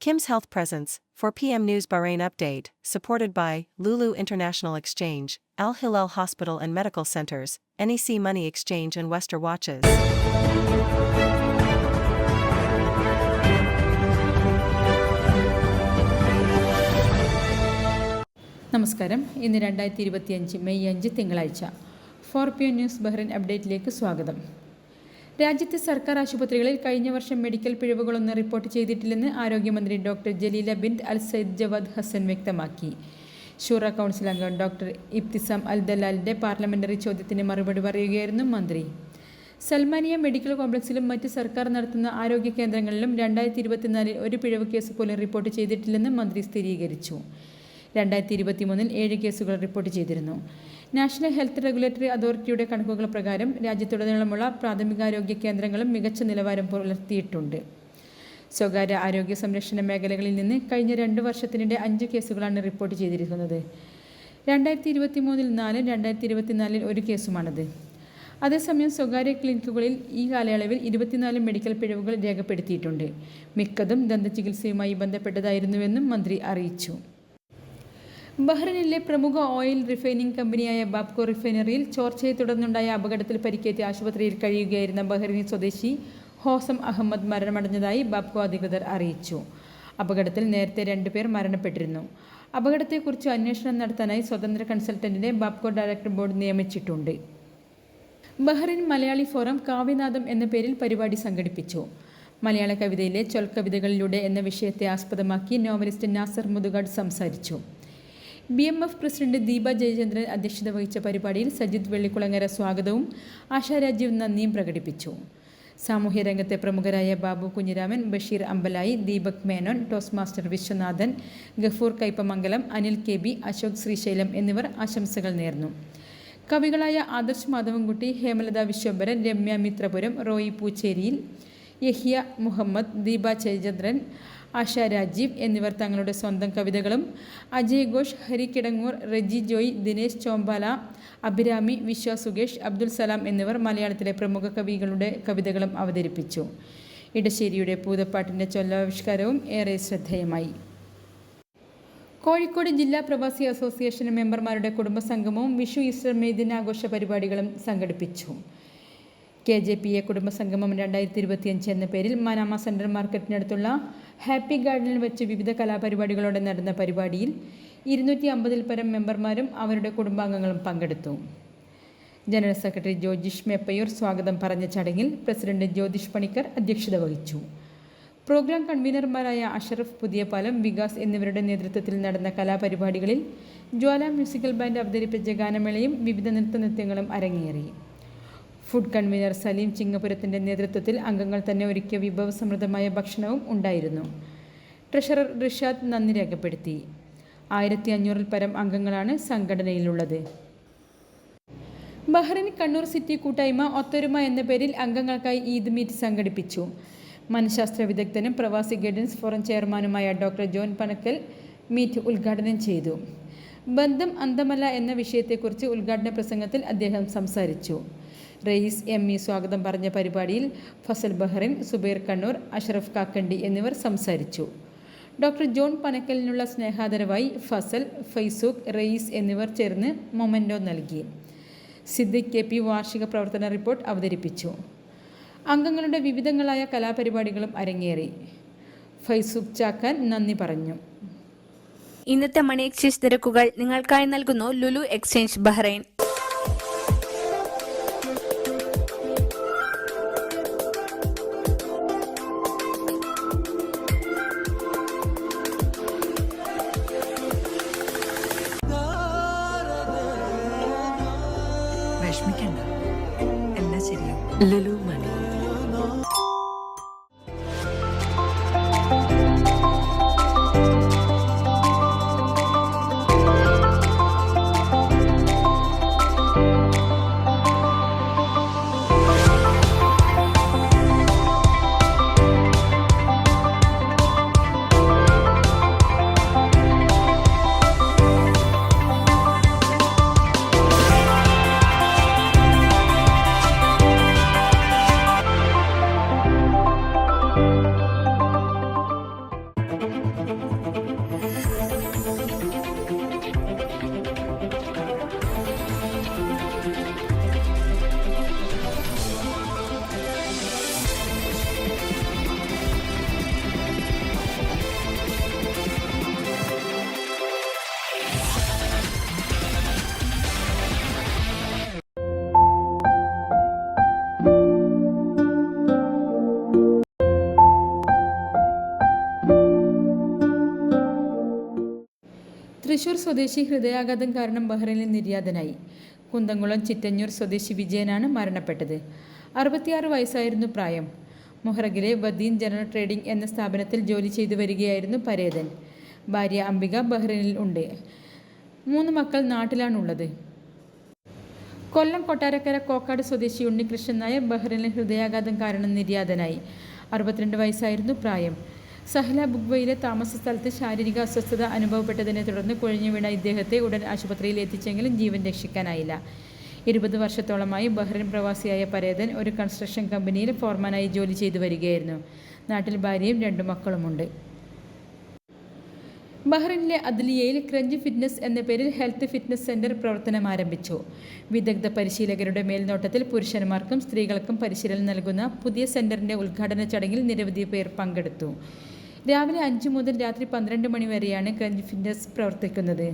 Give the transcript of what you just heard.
Kim's Health Presence, for PM News Bahrain Update, supported by Lulu International Exchange, Al Hilal Hospital and Medical Centers, NEC Money Exchange, and Wester Watches. നമസ്കാരം ഇന്ന് രണ്ടായിരത്തി ഇരുപത്തിയഞ്ച് May അഞ്ച് തിങ്കളാഴ്ച four P N news Bahrain അപ്ഡേറ്റിലേക്ക് സ്വാഗതം രാജ്യത്തെ സർക്കാർ ആശുപത്രികളിൽ കഴിഞ്ഞ വർഷം മെഡിക്കൽ പിഴവുകളൊന്നും റിപ്പോർട്ട് ചെയ്തിട്ടില്ലെന്ന് ആരോഗ്യമന്ത്രി doctor Jaleela bint al Sayed Jawad Hassan വ്യക്തമാക്കി. ഷൂറ കൗൺസിൽ അംഗം ഡോക്ടർ ഇബ്തിസാം അൽ ദലാലിന്റെ പാർലമെന്ററി ചോദ്യത്തിന് മറുപടി പറയുകയായിരുന്നു മന്ത്രി. സൽമാനിയ മെഡിക്കൽ കോംപ്ലക്സിലും മറ്റ് സർക്കാർ നടത്തുന്ന ആരോഗ്യ കേന്ദ്രങ്ങളിലും രണ്ടായിരത്തി ഇരുപത്തിനാലിൽ ഒരു പിഴവ് കേസ് പോലും റിപ്പോർട്ട് ചെയ്തിട്ടില്ലെന്ന് മന്ത്രി സ്ഥിരീകരിച്ചു. രണ്ടായിരത്തി ഇരുപത്തിമൂന്നിൽ ഏഴ് കേസുകൾ റിപ്പോർട്ട് ചെയ്തിരുന്നു. നാഷണൽ ഹെൽത്ത് റെഗുലേറ്ററി അതോറിറ്റിയുടെ കണക്കുകൾ പ്രകാരം രാജ്യത്തുടനീളമുള്ള പ്രാഥമികാരോഗ്യ കേന്ദ്രങ്ങളും മികച്ച നിലവാരം പുലർത്തിയിട്ടുണ്ട്. സ്വകാര്യ ആരോഗ്യ സംരക്ഷണ മേഖലകളിൽ നിന്ന് കഴിഞ്ഞ രണ്ട് വർഷത്തിനിടെ അഞ്ച് കേസുകളാണ് റിപ്പോർട്ട് ചെയ്തിരിക്കുന്നത്. രണ്ടായിരത്തി ഇരുപത്തി മൂന്നിൽ നാല് രണ്ടായിരത്തി ഇരുപത്തിനാലിൽ ഒരു കേസുമാണത്. അതേസമയം സ്വകാര്യ ക്ലിനിക്കുകളിൽ ഈ കാലയളവിൽ ഇരുപത്തിനാല് മെഡിക്കൽ പിഴവുകൾ രേഖപ്പെടുത്തിയിട്ടുണ്ട്. മിക്കതും ദന്തചികിത്സയുമായി ബന്ധപ്പെട്ടതായിരുന്നുവെന്നും മന്ത്രി അറിയിച്ചു. ബഹ്റിനിലെ പ്രമുഖ ഓയിൽ റിഫൈനിംഗ് കമ്പനിയായ ബാബ്കോ റിഫൈനറിയിൽ ചോർച്ചയെ തുടർന്നുണ്ടായ അപകടത്തിൽ പരിക്കേറ്റ് ആശുപത്രിയിൽ കഴിയുകയായിരുന്ന ബഹ്റിനി സ്വദേശി ഹോസം അഹമ്മദ് മരണമടഞ്ഞതായി ബാബ്കോ അധികൃതർ അറിയിച്ചു. അപകടത്തിൽ നേരത്തെ രണ്ടുപേർ മരണപ്പെട്ടിരുന്നു. അപകടത്തെക്കുറിച്ച് അന്വേഷണം നടത്താനായി സ്വതന്ത്ര കൺസൾട്ടന്റിനെ ബാബ്കോ ഡയറക്ടർ ബോർഡ് നിയമിച്ചിട്ടുണ്ട്. ബഹ്റിൻ മലയാളി ഫോറം കാവ്യനാഥം എന്ന പേരിൽ പരിപാടി സംഘടിപ്പിച്ചു. മലയാള കവിതയിലെ ചൊൽക്കവിതകളിലൂടെ എന്ന വിഷയത്തെ ആസ്പദമാക്കി നോവലിസ്റ്റ് നാസർ മുതുകാട് സംസാരിച്ചു. B M F president Deepa Jayachandran അധ്യക്ഷത വഹിച്ച പരിപാടിയിൽ സജിത് വെള്ളിക്കുളങ്ങര സ്വാഗതവും ആശാ രാജീവ് നന്ദിയും പ്രകടിപ്പിച്ചു. സാമൂഹ്യരംഗത്തെ പ്രമുഖരായ Babu Kunhiraman Basheer Ambalayi Deepak Menon toss master Vishwanathan Gafoor Kaipamangalam Anil K B Ashok Srisailam എന്നിവർ ആശംസകൾ നേർന്നു. കവികളായ ആദർശ് മാധവൻകുട്ടി ഹേമലത വിശ്വംബരൻ രമ്യ മിത്രപുരം റോയി പൂച്ചേരിയിൽ യഹിയ മുഹമ്മദ് ദീപ ജയചന്ദ്രൻ ആശ രാജീവ് എന്നിവർ തങ്ങളുടെ സ്വന്തം കവിതകളും അജയ് ഘോഷ് ഹരി കിടങ്ങൂർ റെജി ജോയ് ദിനേശ് ചോമ്പാല അഭിരാമി വിശ്വ സുകേഷ് അബ്ദുൽ സലാം എന്നിവർ മലയാളത്തിലെ പ്രമുഖ കവികളുടെ കവിതകളും അവതരിപ്പിച്ചു. ഇടശ്ശേരിയുടെ പൂതപ്പാട്ടിന്റെ ചൊല്ലാവിഷ്കാരവും ഏറെ ശ്രദ്ധേയമായി. കോഴിക്കോട് ജില്ലാ പ്രവാസി അസോസിയേഷൻ മെമ്പർമാരുടെ കുടുംബസംഗമവും വിഷു ഈസ്റ്റർ മെയ് ദിനാഘോഷ പരിപാടികളും സംഘടിപ്പിച്ചു. കെ ജെ പി എ കുടുംബസംഗമം രണ്ടായിരത്തി ഇരുപത്തിയഞ്ച് എന്ന പേരിൽ മനാമ സെൻട്രൽ മാർക്കറ്റിനടുത്തുള്ള ഹാപ്പി ഗാർഡനിൽ വെച്ച് വിവിധ കലാപരിപാടികളോടെ നടന്ന പരിപാടിയിൽ ഇരുന്നൂറ്റി അമ്പതിൽ പരം മെമ്പർമാരും അവരുടെ കുടുംബാംഗങ്ങളും പങ്കെടുത്തു. ജനറൽ സെക്രട്ടറി ജ്യോതിഷ് മെപ്പയൂർ സ്വാഗതം പറഞ്ഞ ചടങ്ങിൽ പ്രസിഡന്റ് ജ്യോതിഷ് പണിക്കർ അധ്യക്ഷത വഹിച്ചു. പ്രോഗ്രാം കൺവീനർമാരായ അഷറഫ് പുതിയപാലം വികാസ് എന്നിവരുടെ നേതൃത്വത്തിൽ നടന്ന കലാപരിപാടികളിൽ ജ്വാല മ്യൂസിക്കൽ ബാൻഡ് അവതരിപ്പിച്ച ഗാനമേളയും വിവിധ നൃത്തനൃത്യങ്ങളും അരങ്ങേറി. ഫുഡ് കൺവീനർ സലീം ചിങ്ങപുരത്തിന്റെ നേതൃത്വത്തിൽ അംഗങ്ങൾ തന്നെ ഒരുക്കിയ വിഭവസമൃദ്ധമായ ഭക്ഷണവും ഉണ്ടായിരുന്നു. ട്രഷറർ റിഷാദ് നന്ദി രേഖപ്പെടുത്തി. ആയിരത്തി അഞ്ഞൂറിൽ പരം അംഗങ്ങളാണ് സംഘടനയിലുള്ളത്. ബഹ്റിൻ കണ്ണൂർ സിറ്റി കൂട്ടായ്മ ഒത്തൊരുമ എന്ന പേരിൽ അംഗങ്ങൾക്കായി ഈദ് മീറ്റ് സംഘടിപ്പിച്ചു. മനഃശാസ്ത്ര വിദഗ്ധനും പ്രവാസി ഗൈഡൻസ് ഫോറം ചെയർമാനുമായ ഡോക്ടർ ജോൺ പനക്കൽ മീറ്റ് ഉദ്ഘാടനം ചെയ്തു. ബന്ധം അന്തമല്ല എന്ന വിഷയത്തെക്കുറിച്ച് ഉദ്ഘാടന പ്രസംഗത്തിൽ അദ്ദേഹം സംസാരിച്ചു. റയീസ് എം ഇ സ്വാഗതം പറഞ്ഞ പരിപാടിയിൽ ഫസൽ ബഹ്റിൻ സുബൈർ കണ്ണൂർ അഷറഫ് കാക്കണ്ടി എന്നിവർ സംസാരിച്ചു. ഡോക്ടർ ജോൺ പനക്കലിനുള്ള സ്നേഹാദരവായി ഫസൽ ഫൈസൂഖ് റയീസ് എന്നിവർ ചേർന്ന് മൊമെന്റോ നൽകി. സിദ്ദിഖ് കെ പി വാർഷിക പ്രവർത്തന റിപ്പോർട്ട് അവതരിപ്പിച്ചു. അംഗങ്ങളുടെ വിവിധങ്ങളായ കലാപരിപാടികളും അരങ്ങേറി. ഫൈസൂഖ് ചാക്കാൻ നന്ദി പറഞ്ഞു. ഇന്നത്തെ മണി എക്സ്ചേഞ്ച് നിരക്കുകൾ നിങ്ങൾക്കായി നൽകുന്നു ലുലു എക്സ്ചേഞ്ച് ബഹ്റൈൻ. വിഷമിക്കണ്ട. എല്ലാം ശരിയാവും. ലുലു തൃശൂർ സ്വദേശി ഹൃദയാഘാതം കാരണം ബഹ്റൈനിൽ നിര്യാതനായി. കുന്തംകുളം ചിറ്റഞ്ഞൂർ സ്വദേശി വിജയനാണ് മരണപ്പെട്ടത്. അറുപത്തിയാറ് വയസ്സായിരുന്നു പ്രായം. മൊഹ്റഗിലെ വദീൻ ജനറൽ ട്രേഡിംഗ് എന്ന സ്ഥാപനത്തിൽ ജോലി ചെയ്തു വരികയായിരുന്നു പരേതൻ. ഭാര്യ അംബിക ബഹ്റൈനിൽ ഉണ്ട്. മൂന്ന് മക്കൾ നാട്ടിലാണുള്ളത്. കൊല്ലം കൊട്ടാരക്കര കോക്കാട് സ്വദേശി ഉണ്ണികൃഷ്ണൻ നായർ ബഹ്റൈനിൽ ഹൃദയാഘാതം കാരണം നിര്യാതനായി. അറുപത്തിരണ്ട് വയസ്സായിരുന്നു പ്രായം. സഹല ബുഗ്വയിലെ താമസ സ്ഥലത്ത് ശാരീരിക അസ്വസ്ഥത അനുഭവപ്പെട്ടതിനെ തുടർന്ന് കുഴഞ്ഞു വീണ ഇദ്ദേഹത്തെ ഉടൻ ആശുപത്രിയിൽ എത്തിച്ചെങ്കിലും ജീവൻ രക്ഷിക്കാനായില്ല. ഇരുപത് വർഷത്തോളമായി ബഹ്റൈൻ പ്രവാസിയായ പരേതൻ ഒരു കൺസ്ട്രക്ഷൻ കമ്പനിയിൽ ഫോർമാനായി ജോലി ചെയ്തു വരികയായിരുന്നു. നാട്ടിൽ ഭാര്യയും രണ്ടു മക്കളുമുണ്ട്. ബഹ്റിനിലെ അദ്ലിയയിൽ ക്രഞ്ച് ഫിറ്റ്നസ് എന്ന പേരിൽ ഹെൽത്ത് ഫിറ്റ്നസ് സെന്റർ പ്രവർത്തനം ആരംഭിച്ചു. വിദഗ്ധ പരിശീലകരുടെ മേൽനോട്ടത്തിൽ പുരുഷന്മാർക്കും സ്ത്രീകൾക്കും പരിശീലനം നൽകുന്ന പുതിയ സെന്ററിന്റെ ഉദ്ഘാടന ചടങ്ങിൽ നിരവധി പേർ പങ്കെടുത്തു. രാവിലെ അഞ്ച് മുതൽ രാത്രി പന്ത്രണ്ട് മണി വരെയാണ് ക്രഞ്ച് പ്രവർത്തിക്കുന്നത്.